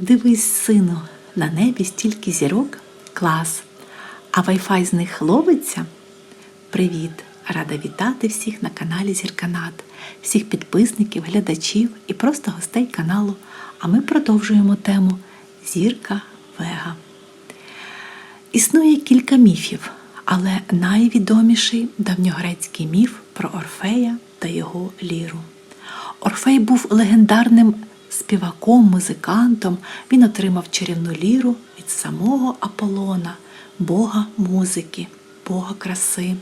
Дивись, сину, на небі стільки зірок клас. А вайфай з них ловиться? Привіт! Рада вітати всіх на каналі Зірканат, всіх підписників, глядачів і просто гостей каналу. А ми продовжуємо тему Зірка Вега. Існує кілька міфів, але найвідоміший давньогрецький міф про Орфея та його ліру. Орфей був легендарним співаком, музикантом. Він отримав чарівну ліру від самого Аполлона, бога музики, бога краси.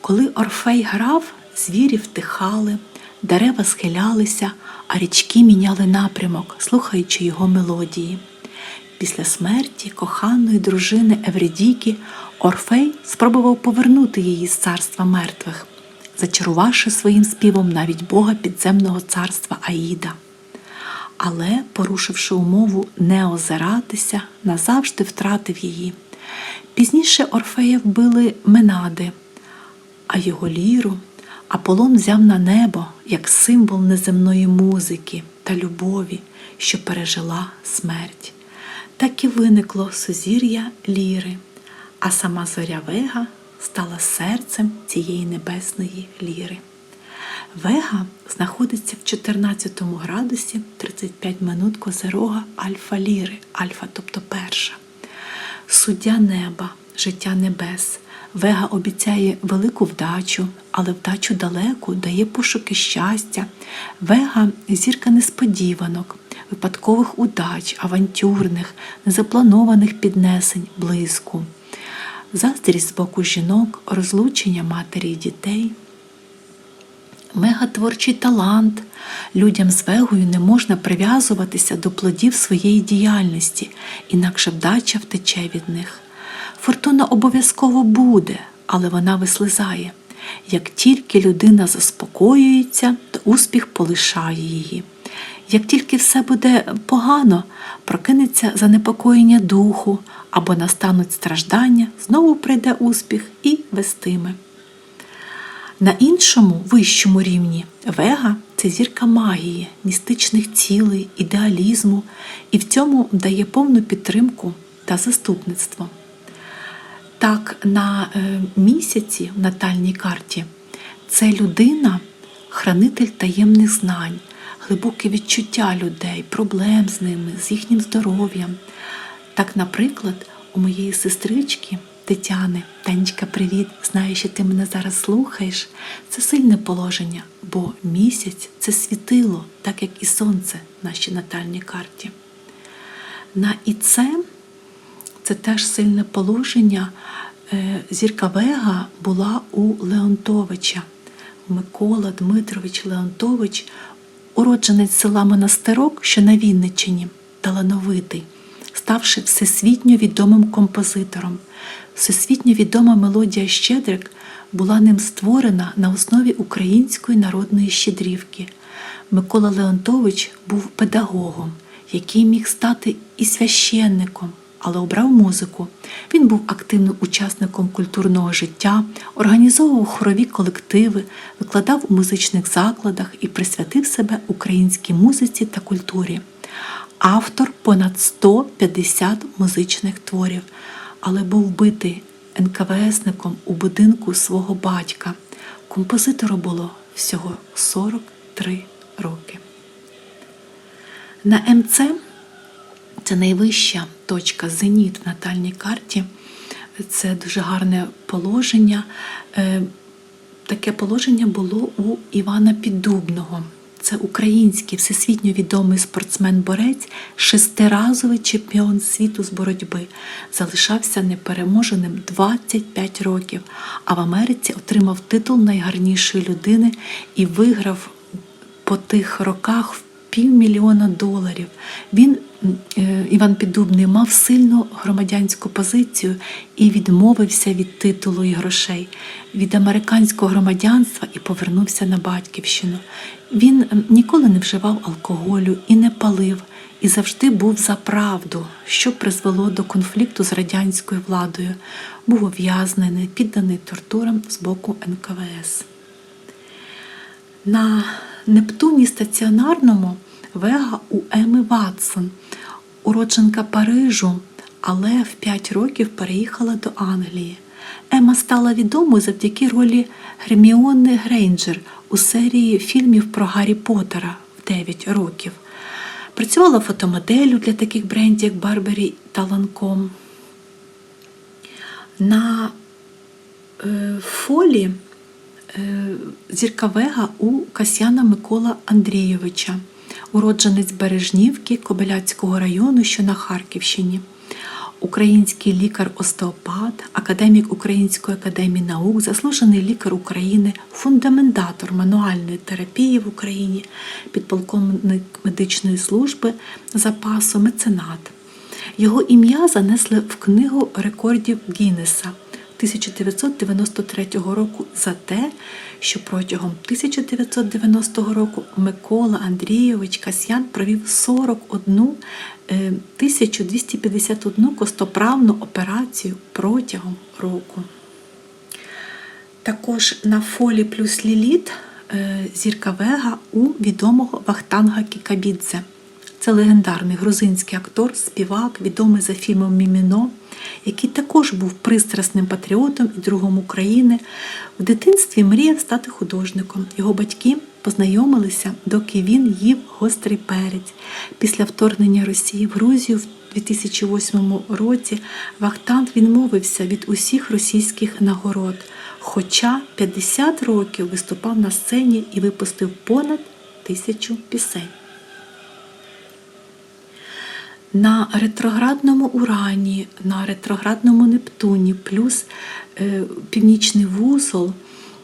Коли Орфей грав, звірі втихали, дерева схилялися, а річки міняли напрямок, слухаючи його мелодії. Після смерті коханої дружини Евредіки Орфей спробував повернути її з царства мертвих, зачарувавши своїм співом навіть Бога підземного царства Аїда. Але, порушивши умову не озиратися, назавжди втратив її. Пізніше Орфея вбили Менади, а його ліру Аполлон взяв на небо як символ неземної музики та любові, що пережила смерть. Так і виникло сузір'я ліри, а сама зоря Вега стала серцем цієї небесної ліри. Вега знаходиться в 14 градусі 35 минут козерога альфа ліри, альфа, тобто перша. Суддя неба, життя небес. Вега обіцяє велику вдачу, але вдачу далеку дає пошуки щастя. Вега зірка несподіванок, випадкових удач, авантюрних, незапланованих піднесень, блиску. Заздрість з боку жінок, розлучення матері і дітей. Мегатворчий талант. Людям з вегою не можна прив'язуватися до плодів своєї діяльності, інакше вдача втече від них. Фортуна обов'язково буде, але вона вислизає. Як тільки людина заспокоюється, то успіх полишає її. Як тільки все буде погано, прокинеться занепокоєння духу або настануть страждання, знову прийде успіх і вестиме. На іншому вищому рівні вега це зірка магії, містичних цілей, ідеалізму і в цьому дає повну підтримку та заступництво. Так, на е, місяці в натальній карті це людина, хранитель таємних знань, глибоке відчуття людей, проблем з ними, з їхнім здоров'ям. Так, наприклад, у моєї сестрички Тетяни, Танечка, привіт! Знаю, що ти мене зараз слухаєш. Це сильне положення, бо місяць це світило, так як і сонце в нашій натальній карті. На і це це теж сильне положення. Е, Зірка Вега була у Леонтовича. Микола Дмитрович Леонтович, уродженець села Монастирок, що на Вінниччині, талановитий, ставши всесвітньо відомим композитором. Всесвітньо відома мелодія Щедрик була ним створена на основі української народної щедрівки. Микола Леонтович був педагогом, який міг стати і священником але обрав музику. Він був активним учасником культурного життя, організовував хорові колективи, викладав у музичних закладах і присвятив себе українській музиці та культурі. Автор понад 150 музичних творів, але був вбитий НКВСником у будинку свого батька. Композитору було всього 43 роки. На МЦ це найвища точка зеніт в натальній карті. Це дуже гарне положення. Е, таке положення було у Івана Піддубного. Це український всесвітньо відомий спортсмен-борець, шестиразовий чемпіон світу з боротьби. Залишався непереможеним 25 років, а в Америці отримав титул найгарнішої людини і виграв по тих роках півмільйона доларів. Він, е, Іван Піддубний, мав сильну громадянську позицію і відмовився від титулу і грошей, від американського громадянства і повернувся на батьківщину. Він ніколи не вживав алкоголю і не палив, і завжди був за правду, що призвело до конфлікту з радянською владою. Був ув'язнений, підданий тортурам з боку НКВС. На Нептуні стаціонарному Вега у Еми Ватсон. уродженка Парижу, але в 5 років переїхала до Англії. Ема стала відомою завдяки ролі Герміони Грейнджер у серії фільмів про Гаррі Поттера в 9 років. Працювала фотомоделлю для таких брендів, як Барбері та Ланком. На е, фолі е, зірка Вега у Касьяна Микола Андрійовича, уродженець Бережнівки Кобиляцького району, що на Харківщині, український лікар-остеопат, академік Української академії наук, заслужений лікар України, фундаментатор мануальної терапії в Україні, підполковник медичної служби запасу, меценат. Його ім'я занесли в книгу рекордів Гіннеса 1993 року за те, що протягом 1990 року Микола Андрійович Касьян провів 41 е, 1251 костоправну операцію протягом року. Також на фолі плюс Ліліт е, зірка Вега у відомого Вахтанга Кікабідзе. Це легендарний грузинський актор, співак, відомий за фільмом Міміно, який також був пристрасним патріотом і другом України. В дитинстві мріяв стати художником. Його батьки познайомилися, доки він їв гострий перець. Після вторгнення Росії в Грузію в 2008 році Вахтанг відмовився від усіх російських нагород, хоча 50 років виступав на сцені і випустив понад тисячу пісень. На ретроградному Урані, на ретроградному Нептуні, плюс е, північний вузол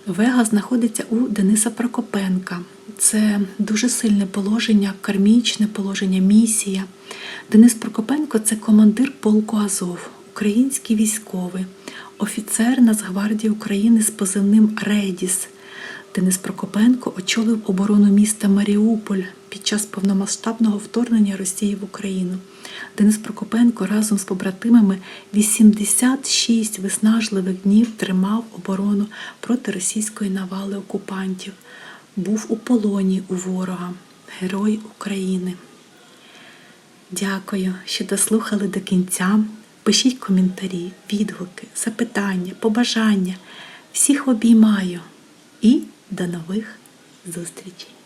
Вега знаходиться у Дениса Прокопенка. Це дуже сильне положення, кармічне положення, місія. Денис Прокопенко це командир полку Азов, український військовий, офіцер Нацгвардії України з позивним Редіс. Денис Прокопенко очолив оборону міста Маріуполь під час повномасштабного вторгнення Росії в Україну. Денис Прокопенко разом з побратимами 86 виснажливих днів тримав оборону проти російської навали окупантів. Був у полоні у ворога, герой України. Дякую, що дослухали до кінця. Пишіть коментарі, відгуки, запитання, побажання. Всіх обіймаю і до нових зустрічей!